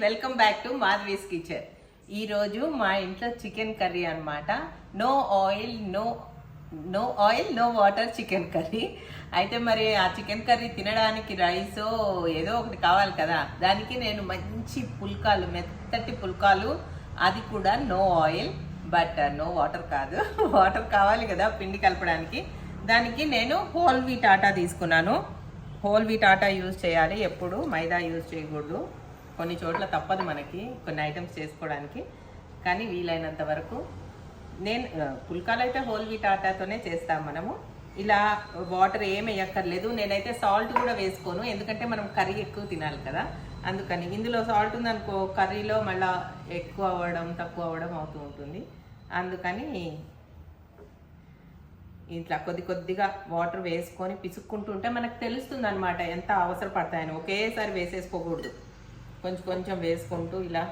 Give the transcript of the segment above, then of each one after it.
Welcome back to Madhavi's kitchen. ఈరోజు మా ఇంట్లో చికెన్ కర్రీ అన్నమాట. No oil no no oil no water chicken curry. అయితే మరి ఆ చికెన్ కర్రీ తినడానికి రైస్ ఏదో ఒకటి కావాలి కదా. దానికి నేను మంచి పుల్కాలు మెత్తటి పుల్కాలు. అది కూడా no oil but no water కాదు. వాటర్ కావాలి కదా పిండి కలపడానికి. దానికి నేను హోల్ వీట్ ఆటా తీసుకున్నాను. హోల్ వీట్ ఆటా యూజ్ చేయాలి. ఎప్పుడు మైదా యూజ్ చేయకూడదు. కొన్ని చోట్ల తప్పదు మనకి కొన్ని ఐటమ్స్ చేసుకోవడానికి. కానీ వీలైనంత వరకు నేను పుల్కాలు అయితే హోల్ వీట్ ఆటాతోనే చేస్తాం మనము. ఇలా వాటర్ ఏమి వేయక్కర్లేదు. నేనైతే సాల్ట్ కూడా వేసుకోను. ఎందుకంటే మనం కర్రీ ఎక్కువ తినాలి కదా. అందుకని ఇందులో సాల్ట్ ఉందనుకో కర్రీలో మళ్ళీ ఎక్కువ అవ్వడం తక్కువ అవ్వడం అవుతూ ఉంటుంది. అందుకని ఇట్లా కొద్ది కొద్దిగా వాటర్ వేసుకొని పిసుక్కుంటుంటే మనకు తెలుస్తుంది అనమాట ఎంత అవసరపడతాయని. ఒకేసారి వేసేసుకోకూడదు. కొంచెం కొంచెం వేసుకుంటూ ఇలా.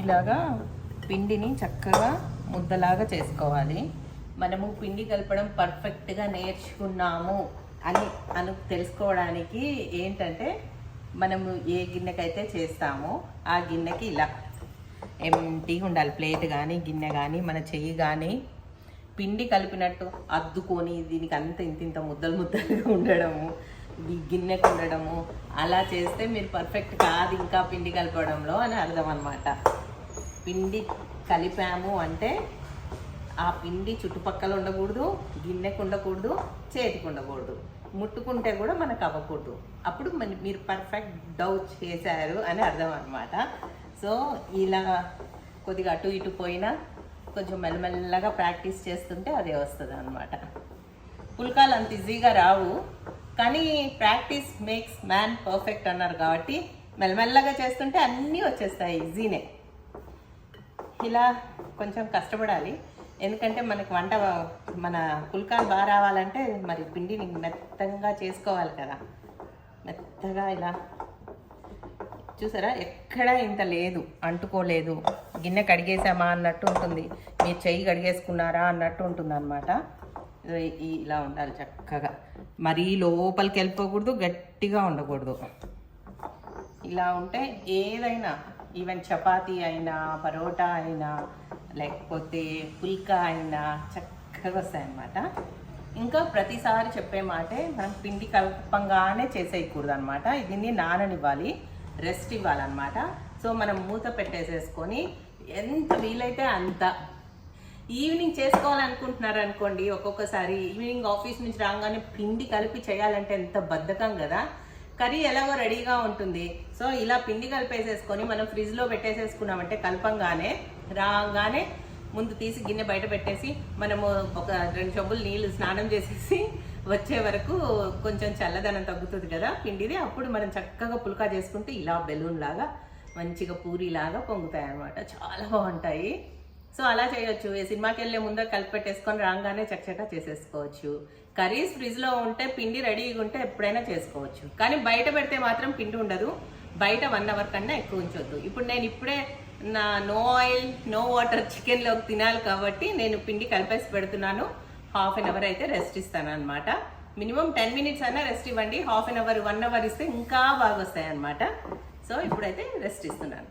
ఇలాగా పిండిని చక్కగా ముద్దలాగా చేసుకోవాలి. మనము పిండి కలపడం పర్ఫెక్ట్గా నేర్చుకున్నాము అని అను తెలుసుకోవడానికి ఏంటంటే మనము ఏ గిన్నెకైతే చేస్తామో ఆ గిన్నెకి ఇలా ఎంటీగా ఉండాలి. ప్లేట్ కానీ గిన్నె కానీ మన చెయ్యి కానీ పిండి కలిపినట్టు అద్దుకొని దీనికి అంత ఇంత ఇంత ముద్దలు ముద్దలుగా ఉండడము ఈ గిన్నెకు ఉండడము అలా చేస్తే మీరు పర్ఫెక్ట్ కాదు ఇంకా పిండి కలపడంలో అని అర్థం అనమాట పిండి కలిపాము అంటే ఆ పిండి చుట్టుపక్కల ఉండకూడదు గిన్నెకు ఉండకూడదు చేతికి ఉండకూడదు ముట్టుకుంటే కూడా మనకు అవ్వకూడదు. అప్పుడు మన మీరు పర్ఫెక్ట్ డౌ చేశారు అని అర్థం అనమాట సో ఇలా కొద్దిగా అటు ఇటు పోయినా కొంచెం మెల్లమెల్లగా ప్రాక్టీస్ చేస్తుంటే అదే వస్తుంది అనమాట పుల్కాలు అంత ఈజీగా రావు కానీ ప్రాక్టీస్ మేక్స్ మ్యాన్ పర్ఫెక్ట్ అన్నారు కాబట్టి మెల్లమెల్లగా చేస్తుంటే అన్నీ వచ్చేస్తాయి ఈజీనే ఇలా కొంచెం కష్టపడాలి. ఎందుకంటే మనకి వంట మన పుల్కాలు బాగా రావాలంటే మరి పిండిని మెత్తగా చేసుకోవాలి కదా. మెత్తగా ఇలా. చూసారా? ఎక్కడ ఇంత లేదు. అంటుకోలేదు. గిన్నె కడిగేసామా అన్నట్టు ఉంటుంది. మీరు చెయ్యి కడిగేసుకున్నారా అన్నట్టు ఉంటుంది అనమాట ఇలా ఉండాలి చక్కగా. మరీ లోపలికి వెళ్ళిపోకూడదు గట్టిగా ఉండకూడదు. ఇలా ఉంటే ఏదైనా ఈవెన్ చపాతీ అయినా పరోటా అయినా లేకపోతే పుల్కా అయినా చక్కగా వస్తాయన్నమాట. ఇంకా ప్రతిసారి చెప్పే మాటే మనం పిండి కలపంగానే చేసేయకూడదు అనమాట దీన్ని నాననివ్వాలి రెస్ట్ ఇవ్వాలన్నమాట. సో మనం మూత పెట్టేసేసుకొని ఎంత వీలైతే అంత. ఈవినింగ్ చేసుకోవాలనుకుంటున్నారు అనుకోండి ఒక్కొక్కసారి ఈవినింగ్ ఆఫీస్ నుంచి రాగానే పిండి కలిపి చేయాలంటే ఎంత బద్ధకం కదా. కర్రీ ఎలాగో రెడీగా ఉంటుంది. సో ఇలా పిండి కలిపేసేసుకొని మనం ఫ్రిడ్జ్లో పెట్టేసేసుకున్నామంటే కలపంగానే రాగానే ముందు తీసి గిన్నె బయట పెట్టేసి మనము ఒక రెండు చెంబులు నీళ్ళు స్నానం చేసేసి వచ్చే వరకు కొంచెం చల్లదనం తగ్గుతుంది కదా పిండిది. అప్పుడు మనం చక్కగా పుల్కా చేసుకుంటే ఇలా బెలూన్ లాగా మంచిగా పూరిలాగా పొంగుతాయి అన్నమాట చాలా బాగుంటాయి. సో అలా చేయొచ్చు. ఈ సినిమాకి వెళ్ళే ముందే కలిపి పెట్టేసుకొని రాగానే చక్కగా చేసేసుకోవచ్చు. కర్రీస్ ఫ్రిడ్జ్లో ఉంటే పిండి రెడీగా ఉంటే ఎప్పుడైనా చేసుకోవచ్చు. కానీ బయట పెడితే మాత్రం పిండి ఉండదు. బయట వన్ అవర్ కన్నా ఎక్కువ ఉంచొద్దు. ఇప్పుడు నేను ఇప్పుడే నా నో ఆయిల్ నో వాటర్ చికెన్లోకి తినాలి కాబట్టి నేను పిండి కలిపేసి పెడుతున్నాను. హాఫ్ అన్ అవర్ అయితే రెస్ట్ ఇస్తాను అనమాట మినిమం టెన్ మినిట్స్ అయినా రెస్ట్ ఇవ్వండి. Half an hour one hour ఇస్తే ఇంకా బాగా వస్తాయి అనమాట సో ఇప్పుడైతే రెస్ట్ ఇస్తున్నాను.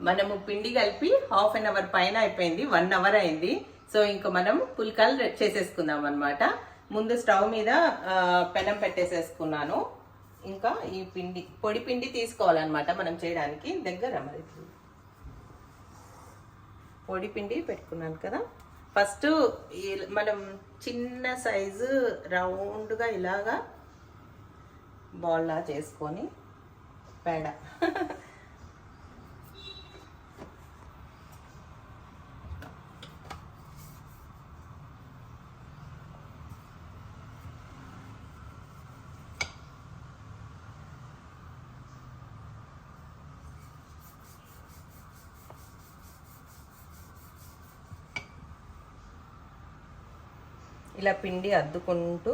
మనము పిండి కలిపి హాఫ్ అన్ అవర్ పైన అయిపోయింది వన్ అవర్ అయింది. సో ఇంకా మనం పుల్కాలు చేసేసుకుందాం అనమాట ముందు స్టవ్ మీద పెనం పెట్టేసేసుకున్నాను. ఇంకా ఈ పిండి పొడి పిండి తీసుకోవాలన్నమాట మనం చేయడానికి. దగ్గర మరి. పొడి పిండి పెట్టుకున్నాను కదా. ఫస్ట్ మనం చిన్న సైజు రౌండ్గా ఇలాగా బాల్లా చేసుకొని పేడ. ఇలా పిండి అద్దుకుంటూ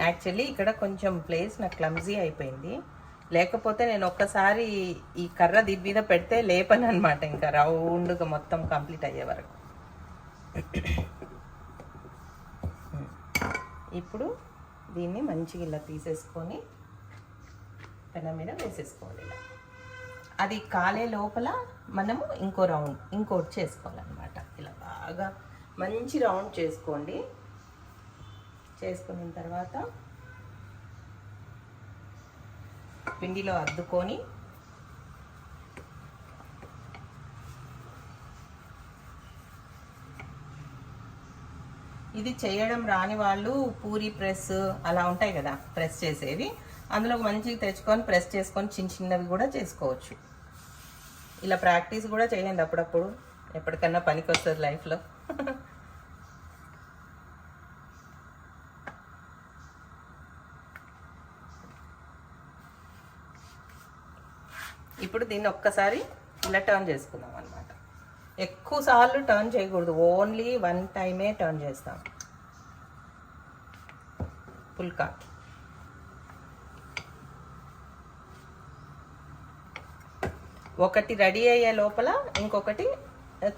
యాక్చువల్లీ ఇక్కడ కొంచెం ప్లేస్ నాకు క్లమ్జీ అయిపోయింది. లేకపోతే నేను ఒక్కసారి ఈ కర్ర దీని మీద పెడితే లేపను అనమాట ఇంకా రౌండ్గా మొత్తం కంప్లీట్ అయ్యే వరకు. Hmm. ఇప్పుడు దీన్ని మంచిగా ఇలా తీసేసుకొని పెన మీద వేసేసుకోవాలి ఇలా. అది కాలే లోపల మనము ఇంకో రౌండ్ ఇంకోటి చేసుకోవాలన్నమాట. ఇలా బాగా మంచి రౌండ్ చేసుకోండి. చేసుకున్న తర్వాత పిండిలో అద్దుకొని ఇది చేయడం రాని వాళ్ళు పూరి ప్రెస్ అలా ఉంటాయి కదా ప్రెస్ చేసేవి. అందులో మంచిగా తెచ్చుకొని ప్రెస్ చేసుకొని చిన్న చిన్నవి కూడా చేసుకోవచ్చు. ఇలా ప్రాక్టీస్ కూడా చేయండి అప్పుడప్పుడు. ఎప్పటికన్నా పనికి వస్తుంది లైఫ్లో. ఇప్పుడు దీన్ని ఒక్కసారి ఇలా టర్న్ చేసుకుందాం అనమాట ఎక్కువ సార్లు టర్న్ చేయకూడదు. ఓన్లీ వన్ టైమే టర్న్ చేస్తాం. పుల్కా ఒకటి రెడీ అయ్యే లోపల ఇంకొకటి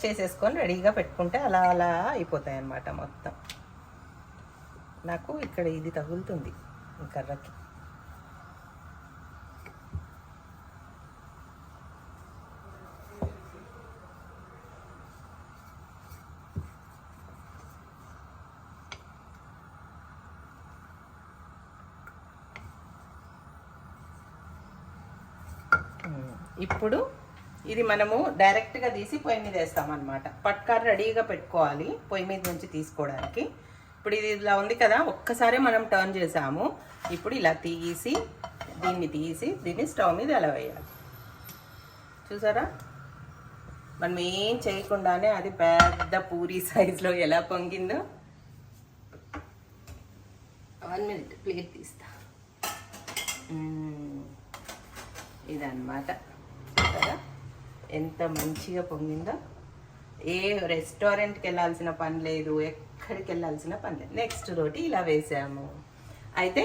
చేసేసుకొని రెడీగా పెట్టుకుంటే అలా అలా అయిపోతాయి అన్నమాట మొత్తం. నాకు ఇక్కడ ఇది తగులుతుంది ఈ కర్రకి. ఇప్పుడు ఇది మనము డైరెక్ట్గా తీసి పొయ్యి మీద వేస్తామన్నమాట. పట్కారు రెడీగా పెట్టుకోవాలి పొయ్యి మీద నుంచి తీసుకోవడానికి. ఇప్పుడు ఇది ఇలా ఉంది కదా ఒక్కసారి మనం టర్న్ చేసాము. ఇప్పుడు ఇలా తీసి దీన్ని తీసి దీన్ని స్టవ్ మీద ఎలా వేయాలి? చూసారా? మనం ఏం చేయకుండానే అది పెద్ద పూరి సైజులో ఎలా పొంగిందో. వన్ మినిట్ ప్లేట్ తీస్తా. ఇదన్నమాట. కదా? ఎంత మంచిగా పొంగిందో. ఏ రెస్టారెంట్కి వెళ్ళాల్సిన పని లేదు ఎక్కడికి వెళ్ళాల్సిన పని లేదు. నెక్స్ట్ రోటి ఇలా వేసాము. అయితే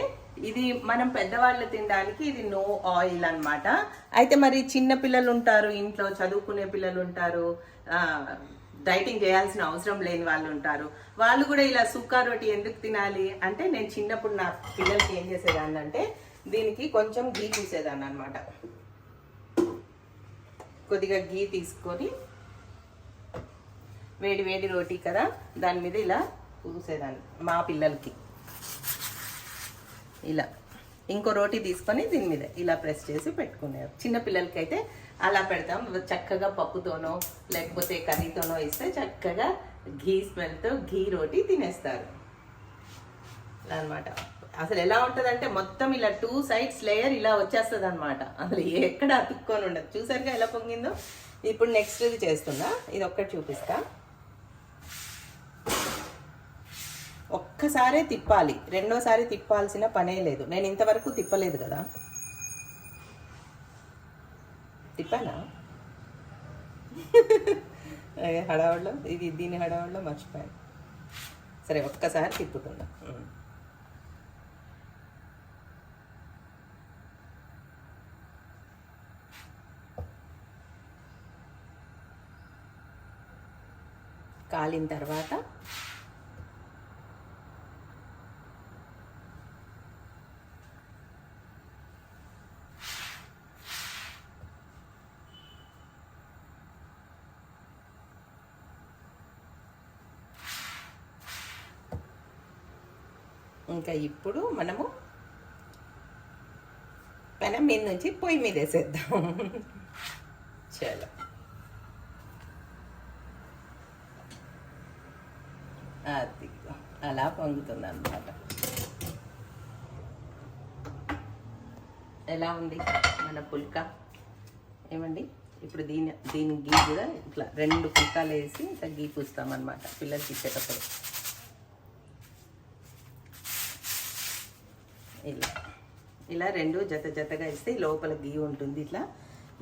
ఇది మనం పెద్దవాళ్ళు తినడానికి ఇది నో ఆయిల్ అనమాట అయితే మరి చిన్న పిల్లలు ఉంటారు ఇంట్లో చదువుకునే పిల్లలు ఉంటారు డైటింగ్ చేయాల్సిన అవసరం లేని వాళ్ళు ఉంటారు. వాళ్ళు కూడా ఇలా సుక్కా రోటి ఎందుకు తినాలి? అంటే నేను చిన్నప్పుడు నా పిల్లలకి ఏం చేసేదాన్ని అంటే దీనికి కొంచెం గీ తీసేదాన్ని అనమాట కొద్దిగా గీ తీసుకొని వేడి వేడి రోటీ కదా దాని మీద ఇలా పూసేదాన్ని మా పిల్లలకి. ఇలా. ఇంకో రోటీ తీసుకొని దీని మీద ఇలా ప్రెస్ చేసి పెట్టుకునేది. చిన్న పిల్లలకి అయితే అలా పెడతాం. చక్కగా పప్పుతోనో లేకపోతే కర్రీతోనో ఇస్తే చక్కగా ఘీ స్మెల్తో ఘీ రోటీ తినేస్తారు. అలా అనమాట అసలు ఎలా ఉంటుంది అంటే మొత్తం ఇలా టూ సైడ్స్ లేయర్ ఇలా వచ్చేస్తుంది అనమాట అసలు ఎక్కడ అతుక్కొని ఉండదు. చూసారుగా ఎలా పొంగిందో? ఇప్పుడు నెక్స్ట్ ఇది చేస్తున్నా. ఇది ఒక్కటి చూపిస్తా. ఒక్కసారే తిప్పాలి. రెండోసారి తిప్పాల్సిన పనే లేదు. నేను ఇంతవరకు తిప్పలేదు కదా. తిప్పానా? ఏ హడావుడిలో? ఇది దీని హడావుడిలో మర్చిపోయాను. సరే ఒక్కసారి తిప్పుకుందాం. కాలిన తర్వాత ఇంకా ఇప్పుడు మనము పెనం మీద నుంచి పొయ్యి మీద వేసేద్దాం చలో అది అలా పొంగుతుంది అనమాట ఎలా ఉంది మన పుల్క? ఏమండి? ఇప్పుడు దీని దీని గీ కూడా ఇట్లా రెండు పుల్కాలు వేసి ఇట్లా గీ పూస్తామన్నమాట పిల్లలకి ఇచ్చేటప్పుడు. ఇలా ఇలా రెండు జత జతగా ఇస్తే లోపల గీ ఉంటుంది ఇట్లా.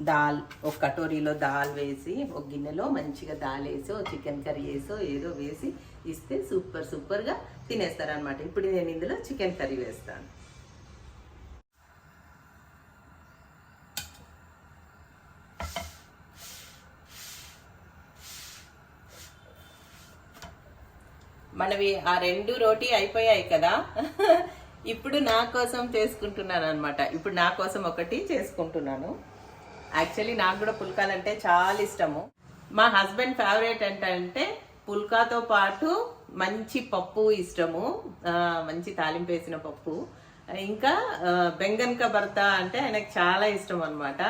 దాల్ ఒక కటోరీలో దాల్ వేసి ఒక గిన్నెలో మంచిగా దాల్ వేసో చికెన్ కర్రీ వేసో ఏదో వేసి ఇస్తే సూపర్ సూపర్గా తినేస్తారనమాట ఇప్పుడు నేను ఇందులో చికెన్ కర్రీ వేస్తాను. మనవి ఆ రెండు రోటీ అయిపోయాయి కదా. ఇప్పుడు నా కోసం చేసుకుంటున్నాను అనమాట ఇప్పుడు నా కోసం ఒకటి చేసుకుంటున్నాను. యాక్చువల్లీ నాకు కూడా పుల్కాలంటే చాలా ఇష్టము. మా హస్బెండ్ ఫేవరెట్ అంటే పుల్కాతో పాటు మంచి పప్పు ఇష్టము. మంచి తాలింపు వేసిన పప్పు. ఇంకా బెంగన్క బెంగన్ భర్త అంటే ఆయనకు చాలా ఇష్టం అనమాట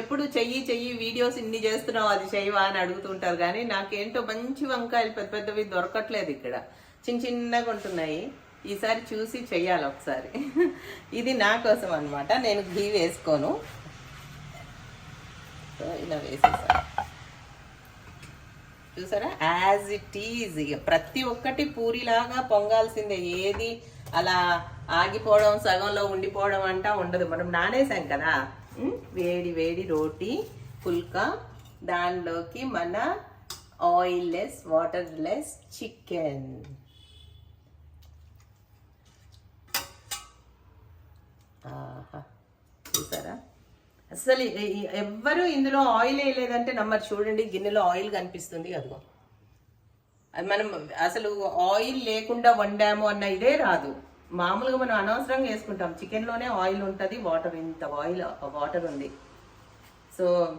ఎప్పుడు చెయ్యి చెయ్యి వీడియోస్ ఇన్ని చేస్తున్నావు అది చెయ్యవా అని అడుగుతుంటారు. కానీ నాకేంటో మంచి వంకాయలు పెద్ద పెద్దవి దొరకట్లేదు ఇక్కడ. చిన్న చిన్నగా ఉంటున్నాయి. ఈసారి చూసి చెయ్యాలి ఒకసారి. ఇది నా కోసం అన్నమాట. నేను ఘీ వేసుకోను. సో ఇలా వేసేసాను. చూసారా? యాజ్ ఇట్ ఈజ్ ఇక ప్రతి ఒక్కటి పూరిలాగా పొంగాల్సిందే. ఏది అలా ఆగిపోవడం సగంలో ఉండిపోవడం అంటా ఉండదు. మనం నానేసాం కదా. వేడి వేడి రోటీ పుల్కా దానిలోకి మన oil less water less chicken చూసారా? అసలు ఎవ్వరు ఇందులో ఆయిల్ వేయలేదంటే నమ్మరు. చూడండి గిన్నెలో ఆయిల్ కనిపిస్తుంది అదిగో. అది మనం అసలు ఆయిల్ లేకుండా వండాము అన్న ఇదే రాదు. మామూలుగా మనం అనవసరంగా వేసుకుంటాం. చికెన్లోనే ఆయిల్ ఉంటుంది వాటర్ ఇంత ఆయిల్ వాటర్ ఉంది. So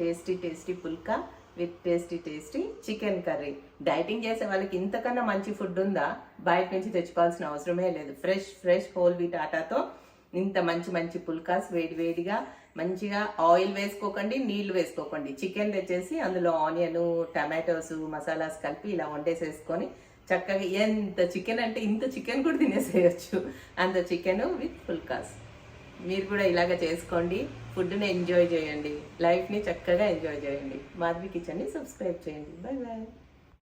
tasty tasty phulka with tasty tasty chicken curry. Dieting చేసే వాళ్ళకి ఇంతకన్నా మంచి ఫుడ్ ఉందా? బయట నుంచి తెచ్చుకోవాల్సిన అవసరమే లేదు. ఫ్రెష్ ఫ్రెష్ హోల్ వీట్ ఆటాతో ఇంత మంచి మంచి పుల్కాస్ వేడి వేడిగా మంచిగా ఆయిల్ వేసుకోకండి నీళ్ళు వేసుకోకండి. చికెన్ తెచ్చేసి అందులో ఆనియన్ టమాటోస్ మసాలాస్ కలిపి ఇలా వండేసేసుకొని చక్కగా ఎంత చికెన్ అంటే ఇంత చికెన్ కూడా తినేసేయచ్చు. అంత చికెన్ విత్ పుల్కాస్. మీరు కూడా ఇలాగ చేసుకోండి. ఫుడ్ని ఎంజాయ్ చేయండి. లైఫ్ని చక్కగా ఎంజాయ్ చేయండి. మాధవి కిచెన్ని సబ్స్క్రైబ్ చేయండి. Bye bye